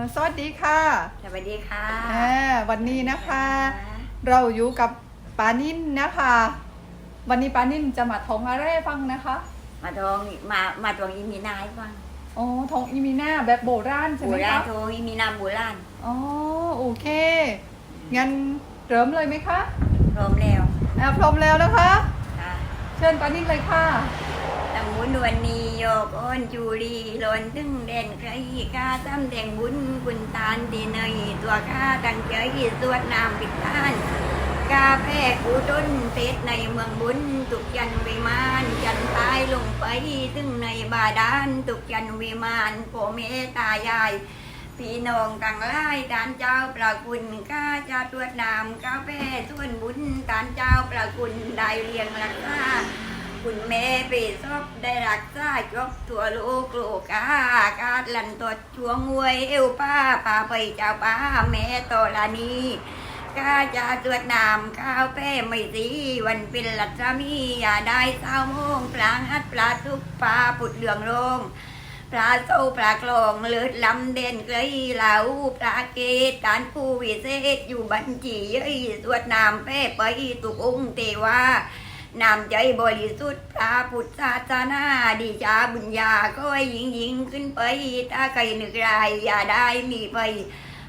อสวัสดีค่ะสวัสดีค่ะอ่าวันนี้นะคะ เราอยู่กับปานินนะคะ วันนี้ปานินจะมาทองอะไรให้ฟังนะคะมาทองมามาทองอีมีนาให้ฟังอ๋อทองอีมีนาแบบโบราณใช่โบไหมราคะณทองอีมีนาโบราณอ๋อโอเคงั้นเริ่มเลยไหมคะพร้อมแล้วอ่าพร้อมแล้วนะคะ ค่ะ เชิญปานินเลยค่ะ ตำบุญวันนี้โยกอ้อนจูรีลอนตึงเด่นใครกาตั้มแดงบุญบุญตานดีเนยตัวข้าตังใจสวดนามปิดท่านกาแฟกูต้นเทศในเมืองบุญตุกยันวิมานจันตายลงไปถึงในบาดาลตุกยันวิมานโปเมตายายพี่น้องต่างหลายดานเจ้าประคุณข้าจะตรวจนามกาแฟส่วนบุญดานเจ้าประคุณได้เรียงรักษา คุณแม่ไปซอบได้รักษาจบตัวลูกลูกกากาดลันตัวช่วงวยเอวป้าป้าไปเจ้าป้าแม่ตอลานีข้าจะตรวจนามข้าวแป้ไม่สีวันเป็นลัทมีอย่าได้เศร้าโมงปลางฮัดปลาทุกปลาปุดเหลืองโรงปลาโซปลากลองเลือดลำเด่นเกยเหลาปลาเกตการผู้วิเศษอยู่บัญชีเอ้ยสวดนามแป้ไปตุกองเทวา นามใจบริสุทธิ์พระพุทธศาสนาดีจาบุญญาก็ยิงยิงขึ้นไปถ้าใครนึกรายอย่าได้มีไป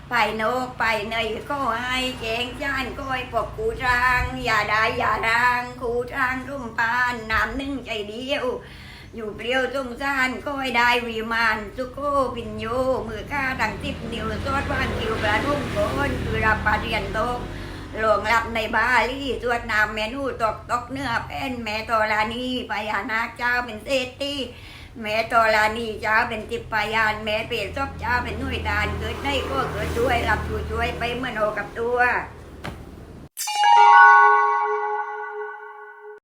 ไปนกไปเนก็ให้แจงจ้านก้อยปกกูทาง อย่าได้อย่ารางกูทางรุ่มปานน้ำนึ่งใจเดียว อยู่เปรี้ยวจงซานก็ให้ได้วิมานสุโกปิญโยมือข้าดังทิพนิ้วสวดว่านคิวประนุ่มโกนคือรับปาเรียนโต หลวงรับในบาลีสวดนามแม่นูตกตกเนื้อแป้นแม่ตอรานีพญานาคเจ้าเป็นเศรษฐีแม่ตอรานีเจ้าเป็นติปพยานแม่เปรตซบเจ้าเป็นหน่วยดานเกิดได้ก็เกิดด้วยรับช่วยช่วยไปเมื่อโนกับตัว